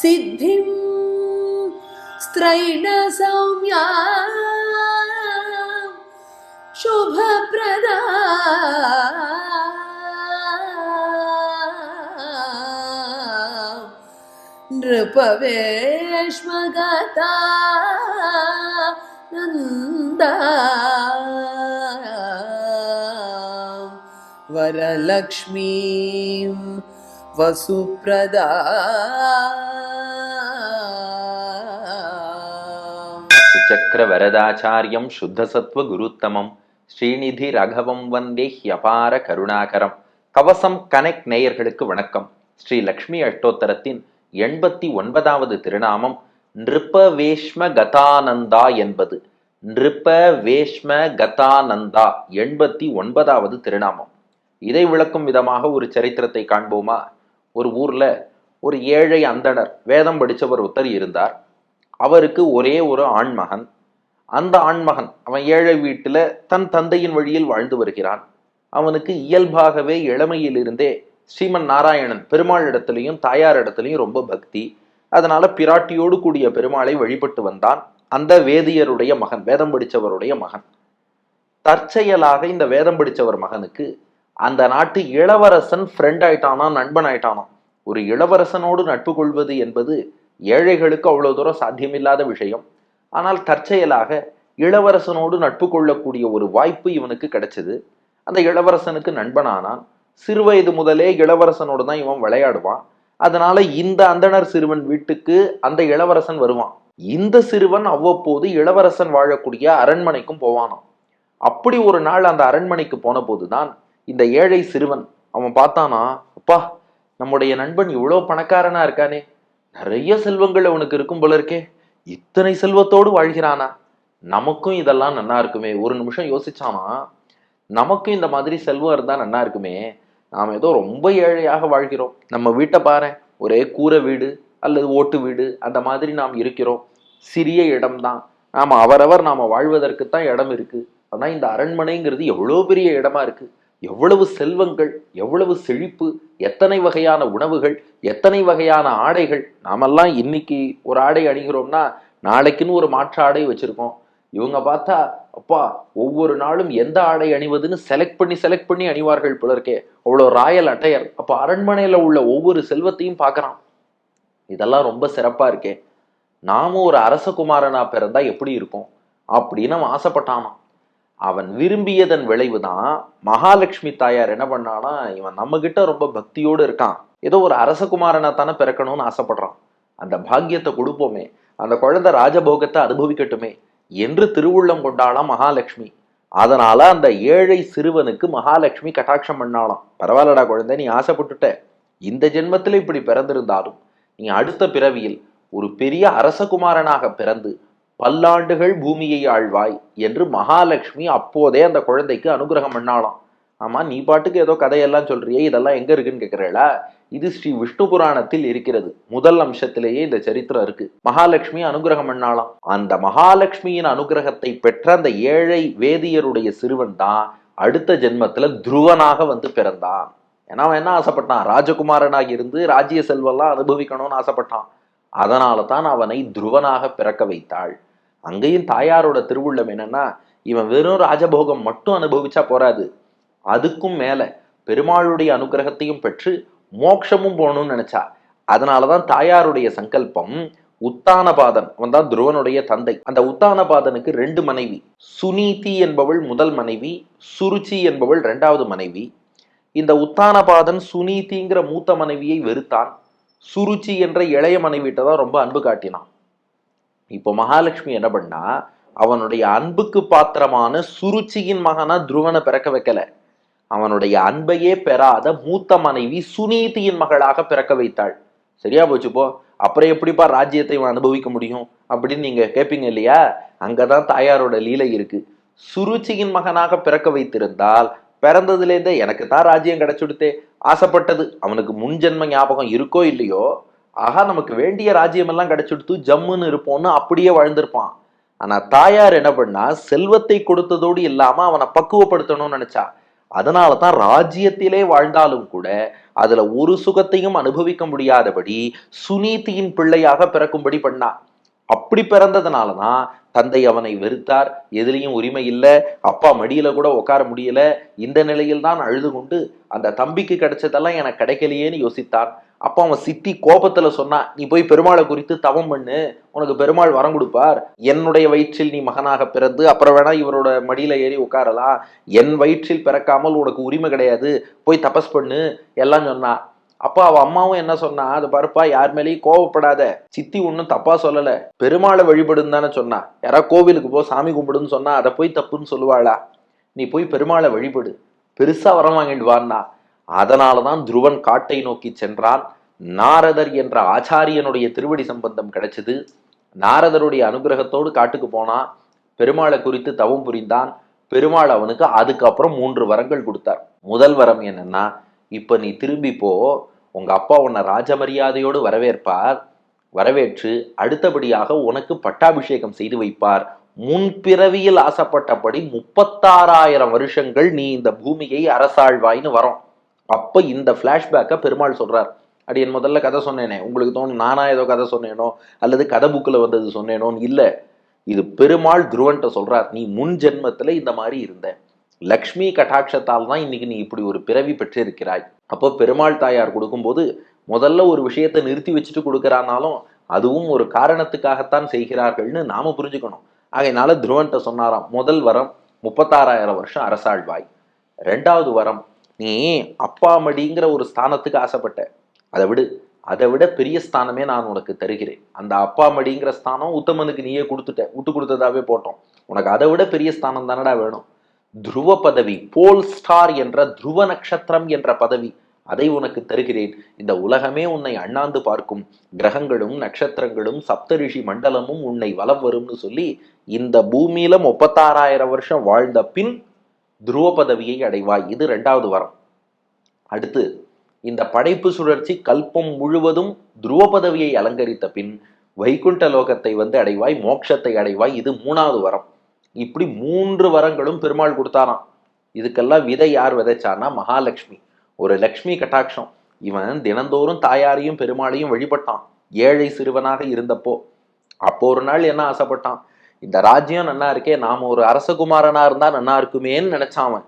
सिद्धिं स्त्रैण सौम्या शुभप्रदा नृपवेश्मगता नन्दा वरलक्ष्मीं वसुप्रदा சுச்சக்கர வரதாச்சாரியம் சுத்தசத்வ குருத்தமம் ஸ்ரீநிதி ரகவம் வந்தே ஹியபார கருணாகரம் கவசம் கனெக்ட் நேயர்களுக்கு வணக்கம் ஸ்ரீ லக்ஷ்மி அஷ்டோத்தரத்தின் எண்பத்தி ஒன்பதாவது திருநாமம் நிருப்ப வேஷ்ம கதானந்தா என்பது. நிருப்ப வேஷ்ம கதானந்தா எண்பத்தி ஒன்பதாவது திருநாமம். இதை விளக்கும் விதமாக ஒரு சரித்திரத்தை காண்போமா? ஒரு ஊர்ல ஒரு ஏழை அந்தணர் வேதம் படித்தவர் ஒருத்தர் இருந்தார். அவருக்கு ஒரே ஒரு ஆண்மகன். அந்த ஆண்மகன் அவன் ஏழை வீட்டில் தன் தந்தையின் வழியில் வாழ்ந்து வருகிறான். அவனுக்கு இயல்பாகவே இளமையிலிருந்தே ஸ்ரீமன் நாராயணன் பெருமாள் இடத்துலையும் தாயார் இடத்துலையும் ரொம்ப பக்தி. அதனால பிராட்டியோடு கூடிய பெருமாளை வழிபட்டு வந்தான். அந்த வேதியருடைய மகன் வேதம் படித்தவருடைய மகன். தற்செயலாக இந்த வேதம் படித்தவர் மகனுக்கு அந்த நாட்டு இளவரசன் ஃப்ரெண்ட் ஆயிட்டானா நண்பன் ஆயிட்டானா? ஒரு இளவரசனோடு நட்பு கொள்வது என்பது ஏழைகளுக்கு அவ்வளோ தூரம் சாத்தியமில்லாத விஷயம். ஆனால் தற்செயலாக இளவரசனோடு நட்பு கொள்ளக்கூடிய ஒரு வாய்ப்பு இவனுக்கு கிடைச்சது. அந்த இளவரசனுக்கு நண்பனானான். சிறுவயது முதலே இளவரசனோடு தான் இவன் விளையாடுவான். அதனால இந்த அந்தணர் சிறுவன் வீட்டுக்கு அந்த இளவரசன் வருவான். இந்த சிறுவன் அவ்வப்போது இளவரசன் வாழக்கூடிய அரண்மனைக்கும் போவானாம். அப்படி ஒரு நாள் அந்த அரண்மனைக்கு போன போதுதான் இந்த ஏழை சிறுவன் அவன் பார்த்தானா அப்பா நம்முடைய நண்பன் இவ்வளோ பணக்காரனா இருக்கானே. நிறைய செல்வங்கள் அவனுக்கு இருக்கும் போல இருக்கே. இத்தனை செல்வத்தோடு வாழ்கிறானா. நமக்கும் இதெல்லாம் நன்னா இருக்குமே. ஒரு நிமிஷம் யோசிச்சானா நமக்கும் இந்த மாதிரி செல்வம் இருந்தா நன்னா இருக்குமே. நாம் ஏதோ ரொம்ப ஏழையாக வாழ்கிறோம். நம்ம வீட்டை பாரு ஒரே கூரை வீடு அல்லது ஓட்டு வீடு அந்த மாதிரி நாம் இருக்கிறோம். சிறிய இடம்தான். நாம் அவரவர் நாம் வாழ்வதற்கு தான் இடம் இருக்குது ஆனால் இந்த அரண்மனைங்கிறது எவ்வளோ பெரிய இடமா இருக்குது எவ்வளவு செல்வங்கள் எவ்வளவு செழிப்பு எத்தனை வகையான உணவுகள் எத்தனை வகையான ஆடைகள். நாமெல்லாம் இன்னைக்கு ஒரு ஆடை அணிகிறோம்னா நாளைக்குன்னு ஒரு மாற்று ஆடை வச்சுருக்கோம். இவங்க பார்த்தா அப்பா ஒவ்வொரு நாளும் எந்த ஆடை அணிவதுன்னு செலக்ட் பண்ணி செலக்ட் பண்ணி அணிவார்கள் பிறர்க்கே அவ்வளோ ராயல் அட்டையர். அப்போ அரண்மனையில உள்ள ஒவ்வொரு செல்வத்தையும் பார்க்குறான். இதெல்லாம் ரொம்ப சிறப்பா இருக்கே. நாமும் ஒரு அரசகுமாரனா பிறந்தா எப்படி இருக்கும்? அப்படின்னு அவன் ஆசைப்பட்டானாம். அவன் விரும்பியதன் விளைவுதான் மகாலட்சுமி தாயார் என்ன பண்ணானா இவன் நம்ம கிட்ட ரொம்ப பக்தியோடு இருக்கான். ஏதோ ஒரு அரசகுமாரனா தானே பிறக்கணும்னு ஆசைப்படுறான். அந்த பாக்கியத்தை கொடுப்போமே. அந்த குழந்தை ராஜபோகத்தை அனுபவிக்கட்டுமே. என்று திருவுள்ளம் கொண்டாளாம் மகாலட்சுமி. அதனால அந்த ஏழை சிறுவனுக்கு மகாலட்சுமி கட்டாட்சம் பண்ணாலாம் பரவாயில்லடா குழந்தை நீ ஆசைப்பட்டுட்ட. இந்த ஜென்மத்தில் இப்படி பிறந்திருந்தாலும் நீ அடுத்த பிறவியில் ஒரு பெரிய அரசகுமாரனாக பிறந்து பல்லாண்டுகள் பூமியை ஆழ்வாய் என்று மகாலட்சுமி அப்போதே அந்த குழந்தைக்கு அனுகிரகம் பண்ணாலாம் ஆமா நீ பாட்டுக்கு ஏதோ கதையெல்லாம் சொல்றியே இதெல்லாம் எங்க இருக்குன்னு கேக்குறேளா இது ஸ்ரீ விஷ்ணு புராணத்தில் இருக்கிறது. முதல் அம்சத்திலேயே இந்த சரித்திரம் இருக்கு. மகாலட்சுமி அனுகிரகம் பண்ணாலாம் அந்த மகாலட்சுமியின் அனுகிரகத்தை பெற்ற அந்த ஏழை வேதியருடைய சிறுவன் தான் அடுத்த ஜென்மத்துல துருவனாக வந்து பிறந்தான். ஏன்னா அவன் என்ன ஆசைப்பட்டான்? ராஜகுமாரனாக இருந்து ராஜ்ய செல்வெல்லாம் அனுபவிக்கணும்னு ஆசைப்பட்டான். அதனால தான் அவனை துருவனாக பிறக்க வைத்தாள். அங்கேயும் தாயாரோட திருவுள்ளம் என்னன்னா இவன் வெறும் ராஜபோகம் மட்டும் அனுபவிச்சா போறாது. அதுக்கும் மேலே பெருமாளுடைய அனுகிரகத்தையும் பெற்று மோட்சமும் போகணும்னு நினைச்சா அதனாலதான் தாயாருடைய சங்கல்பம் உத்தானபாதன் அவன் தான் துருவனுடைய தந்தை. அந்த உத்தானபாதனுக்கு ரெண்டு மனைவி சுனீதி என்பவள் முதல் மனைவி சுருச்சி என்பவள் ரெண்டாவது மனைவி. இந்த உத்தானபாதன் சுனீதிங்கிற மூத்த மனைவியை வெறுத்தான். சுருச்சி என்ற இளைய மனைவிட்ட தான் ரொம்ப அன்பு காட்டினான். இப்போ மகாலட்சுமி என்ன பண்ணா அவனுடைய அன்புக்கு பாத்திரமான சுருச்சியின் மகனா துருவனை பிறக்க வைக்கல. அவனுடைய அன்பையே பெறாத மூத்த மனைவி சுனீதியின் மகளாக பிறக்க வைத்தாள். சரியா போச்சு போ. அப்புறம் எப்படிப்பா ராஜ்யத்தை இவன் அனுபவிக்க முடியும் அப்படின்னு நீங்க கேட்பீங்க இல்லையா? அங்கதான் தாயாரோட லீலை இருக்கு. சுருச்சியின் மகனாக பிறக்க வைத்திருந்தால் பிறந்ததுலேருந்தே எனக்கு தான் ராஜ்யம் கிடைச்சுடுத்தே. ஆசைப்பட்டது. அவனுக்கு முன்ஜென்ம ஞாபகம் இருக்கோ இல்லையோ? ஆகா நமக்கு வேண்டிய ராஜ்யமெல்லாம் கிடைச்சுடுத்து ஜம்முன்னு இருப்போம்னு அப்படியே வாழ்ந்திருப்பான். ஆனா தாயார் என்ன பண்ணா செல்வத்தை கொடுத்ததோடு இல்லாம அவனை பக்குவப்படுத்தணும்னு நினைச்சா. அதனால தான் ராஜ்யத்திலே வாழ்ந்தாலும் கூட அதுல ஒரு சுகத்தையும் அனுபவிக்க முடியாதபடி சுனீதியின் பிள்ளையாக பிறக்கும்படி பண்ணா. அப்படி பிறந்ததுனால தான் தந்தை அவனை வெறுத்தார். எதுலேயும் உரிமை இல்லை. அப்பா மடியில கூட உட்கார முடியல. இந்த நிலையில் தான் அழுது கொண்டு அந்த தம்பிக்கு கிடைச்சதெல்லாம் எனக்கு கிடைக்கலையேன்னு யோசித்தான் அப்போ அவன் சித்தி கோபத்துல சொன்னான் நீ போய் பெருமாளை குறித்து தவம் பண்ணு. உனக்கு பெருமாள் வரம் கொடுப்பார். என்னுடைய வயிற்றில் நீ மகனாக பிறந்து அப்புறம் வேணா இவரோட மடியில ஏறி உட்காரலாம். என் வயிற்றில் பிறக்காமல் உனக்கு உரிமை கிடையாது. போய் தபஸ் பண்ணு. எல்லாம் சொன்னா. அப்போ அவ அம்மாவும் என்ன சொன்னா அது பாருப்பா யார் மேலேயும் கோவப்படாத சித்தி ஒன்றும் தப்பா சொல்லல. பெருமாளை வழிபடுன்னு தானே சொன்னா. யாரா கோவிலுக்கு போ சாமி கும்பிடுன்னு சொன்னா அதை போய் தப்புன்னு சொல்லுவாளா. நீ போய் பெருமாளை வழிபடு. பெருசா வரம் வாங்கிட்டு வான்னா. அதனாலதான் துருவன் காட்டை நோக்கி சென்றான். நாரதர் என்ற ஆச்சாரியனுடைய திருவடி சம்பந்தம் கிடைச்சது. நாரதருடைய அனுகிரகத்தோடு காட்டுக்கு போனான். பெருமாளை குறித்து தவம் புரிந்தான். பெருமாள் அவனுக்கு அதுக்கப்புறம் மூன்று வரங்கள் கொடுத்தார். முதல் வரம் என்னன்னா இப்ப நீ திரும்பி போ. உங்க அப்பா உன்னை ராஜமரியாதையோடு வரவேற்பார் வரவேற்று அடுத்தபடியாக உனக்கு பட்டாபிஷேகம் செய்து வைப்பார். முன்பிறவியில் ஆசைப்பட்டபடி முப்பத்தாறாயிரம் வருஷங்கள் நீ இந்த பூமியை அரசாழ்வாய்னு வரோம் அப்போ இந்த ஃப்ளாஷ்பேக்கை பெருமாள் சொல்கிறார் அடி என் முதல்ல கதை சொன்னேனே. உங்களுக்கு தோணும் நானா ஏதோ கதை சொன்னேனோ? அல்லது கதை புக்கில் வந்தது சொன்னேனோன்னு இல்லை. இது பெருமாள் துருவன்ட்ட சொல்கிறார் நீ முன் ஜென்மத்தில் இந்த மாதிரி இருந்த. லக்ஷ்மி கட்டாட்சத்தால் தான் இன்னைக்கு நீ இப்படி ஒரு பிறவி பெற்றிருக்கிறாய். அப்போ பெருமாள் தாயார் கொடுக்கும்போது முதல்ல ஒரு விஷயத்தை நிறுத்தி வச்சுட்டு கொடுக்குறானாலும் அதுவும் ஒரு காரணத்துக்காகத்தான் செய்கிறார்கள்னு நாம புரிஞ்சுக்கணும். ஆகையினால துருவன்ட்ட சொன்னாராம் முதல் வரம் முப்பத்தாறாயிரம் வருஷம் அரசாழ்வாய். ரெண்டாவது வரம் நீ அப்பா மடிங்கிற ஒரு ஸ்தானத்துக்கு ஆசைப்பட்ட. அதை விடு. அதை விட பெரிய ஸ்தானமே நான் உனக்கு தருகிறேன். அந்த அப்பா மடிங்கிற ஸ்தானம் உத்தமனுக்கு நீயே கொடுத்துட்ட. விட்டு கொடுத்ததாவே போட்டோம். உனக்கு அதை விட பெரிய ஸ்தானம் தானடா வேணும். துருவ பதவி போல் ஸ்டார் என்ற துருவ நட்சத்திரம் என்ற பதவி அதை உனக்கு தருகிறேன். இந்த உலகமே உன்னை அண்ணாந்து பார்க்கும். கிரகங்களும் நட்சத்திரங்களும் சப்தரிஷி மண்டலமும் உன்னை வலம் வரும்னு சொல்லி இந்த பூமியில முப்பத்தாறாயிரம் வருஷம் வாழ்ந்த பின் துருவ பதவியை அடைவாய். இது ரெண்டாவது வரம். அடுத்து இந்த படைப்பு சுழற்சி கல்பம் முழுவதும் துருவ பதவியை அலங்கரித்த பின் வைகுண்ட லோகத்தை வந்து அடைவாய் மோட்சத்தை அடைவாய். இது மூணாவது வரம். இப்படி மூன்று வரங்களும் பெருமாள் கொடுத்தாராம். இதுக்கெல்லாம் விதை யார் விதைச்சான்னா மகாலட்சுமி. ஒரு லக்ஷ்மி கட்டாட்சம். இவன் தினந்தோறும் தாயாரையும் பெருமாளையும் வழிபட்டான். ஏழை சிறுவனாக இருந்தப்போ. அப்போ ஒரு நாள் என்ன ஆசைப்பட்டான்? இந்த ராஜ்யம் நன்னா இருக்கே நாம ஒரு அரசகுமாரனா இருந்தா நன்னா இருக்குமேன்னு நினைச்சான் அவன்.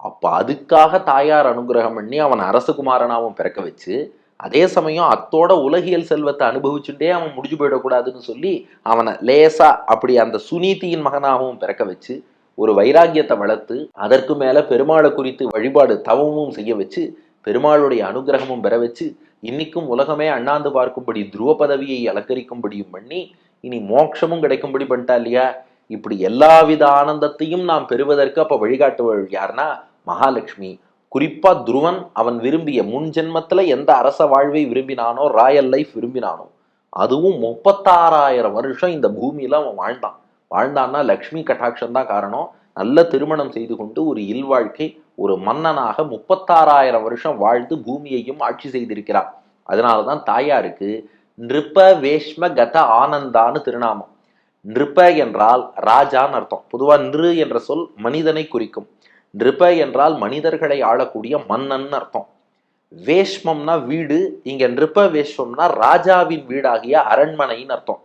அப்ப அதுக்காக தாயார் அனுகிரகம் பண்ணி அவன் அரசகுமாரனாவும் பிறக்க வச்சு அதே சமயம் அத்தோட உலகியல் செல்வத்தை அனுபவிச்சுட்டே அவன் முடிஞ்சு போயிடக்கூடாதுன்னு சொல்லி அவனை லேசா அப்படி அந்த சுனீதியின் மகனாகவும் பிறக்க வச்சு ஒரு வைராக்கியத்தை வளர்த்து அதற்கு மேல பெருமாளை குறித்து வழிபாடு தவமும் செய்ய வச்சு பெருமாளுடைய அனுகிரகமும் பெற வச்சு இன்னைக்கும் உலகமே அண்ணாந்து பார்க்கும்படி துருவ பதவியை அலங்கரிக்கும்படியும் பண்ணி இனி மோட்சமும் கிடைக்கும்படி பண்ணிட்டா இல்லையா? இப்படி எல்லாவித ஆனந்தத்தையும் நாம் பெறுவதற்கு அப்ப வழிகாட்டுவள் யாருன்னா மகாலட்சுமி. குறிப்பா துருவன் அவன் விரும்பிய முன் ஜென்மத்துல எந்த அரச வாழ்வை விரும்பினானோ ராயல் லைஃப் விரும்பினானோ அதுவும் முப்பத்தாறாயிரம் வருஷம் இந்த பூமியில அவன் வாழ்ந்தான். வாழ்ந்தான்னா லக்ஷ்மி கட்டாட்சம் தான் காரணம். நல்ல திருமணம் செய்து கொண்டு ஒரு இல்வாழ்க்கை ஒரு மன்னனாக முப்பத்தாறாயிரம் வருஷம் வாழ்ந்து பூமியையும் ஆட்சி செய்திருக்கிறான். அதனாலதான் தாயாருக்கு நிருப வேஷ்ம கத ஆனந்தான்னு திருநாமம். நிருப என்றால் ராஜான்னு அர்த்தம். பொதுவா நிரு என்ற சொல் மனிதனை குறிக்கும். நிருப என்றால் மனிதர்களை ஆளக்கூடிய மன்னன் அர்த்தம். வேஷ்மம்னா வீடு இங்க நிருப வேஷ்மம்னா ராஜாவின் வீடாகிய அரண்மனைன்னு அர்த்தம்.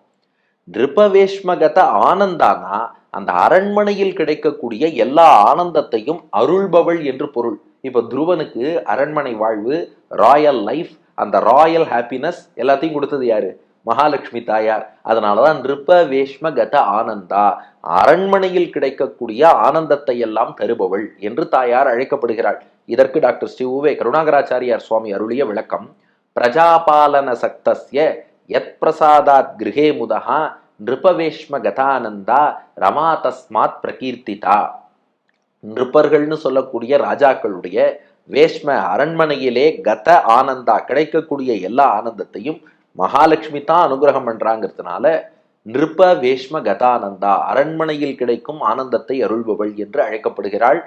நிருபவேஷ்மகத ஆனந்தானா அந்த அரண்மனையில் கிடைக்கக்கூடிய எல்லா ஆனந்தத்தையும் அருள்பவள் என்று பொருள். இப்ப துருவனுக்கு அரண்மனை வாழ்வு ராயல் லைஃப் அந்த ராயல் ஹாப்பினஸ் எல்லாத்தையும் கொடுத்தது யாரு? மகாலட்சுமி தாயார். அதனாலதான் நிருப வேஷ்ம கத ஆனந்தா. அரண்மனையில் கிடைக்கக்கூடிய ஆனந்தத்தை எல்லாம் தருபவள் என்று தாயார் அழைக்கப்படுகிறாள். இதற்கு டாக்டர் ஸ்ரீ உவே கருணாகராச்சாரியார் சுவாமி அருளிய விளக்கம் பிரஜாபாலன சக்தஸ்ய யத் பிரசாதாத் கிருஹே முதஹா நிருபவேஷ்ம கதானந்தா ரமா தஸ்மாத் பிரகீர்த்திதா. நிருப்பர்கள்னு சொல்லக்கூடிய ராஜாக்களுடைய வேஷ்ம அரண்மனையிலே கத ஆனந்தா கிடைக்கக்கூடிய எல்லா ஆனந்தத்தையும் மகாலட்சுமி தான் அனுகிரகம் பண்றாங்கிறதுனால நிருப வேஷ்ம கதானந்தா அரண்மனையில் கிடைக்கும் ஆனந்தத்தை அருள்பவள் என்று அழைக்கப்படுகிறாள்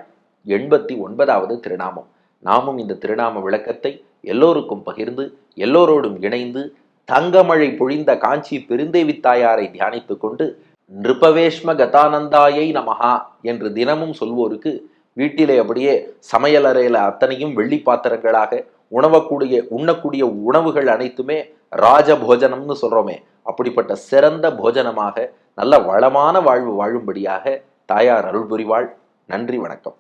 எண்பத்தி ஒன்பதாவது திருநாமம். நாமும் இந்த திருநாம விளக்கத்தை எல்லோருக்கும் பகிர்ந்து எல்லோரோடும் இணைந்து தங்கமழை பொழிந்த காஞ்சி பெருந்தேவி தாயாரை தியானித்து கொண்டு நிருபவேஷ்ம கதானந்தாயை நமஹா என்று தினமும் சொல்வோருக்கு வீட்டிலே அப்படியே சமையலறையில் அத்தனையும் வெள்ளி பாத்திரங்களாக உணவக்கூடிய உண்ணக்கூடிய உணவுகள் அனைத்துமே ராஜ போஜனம்னு சொல்கிறோமே அப்படிப்பட்ட சிறந்த போஜனமாக நல்ல வளமான வாழ்வு வாழும்படியாக தாயார் அருள் புரிவாள் நன்றி வணக்கம்.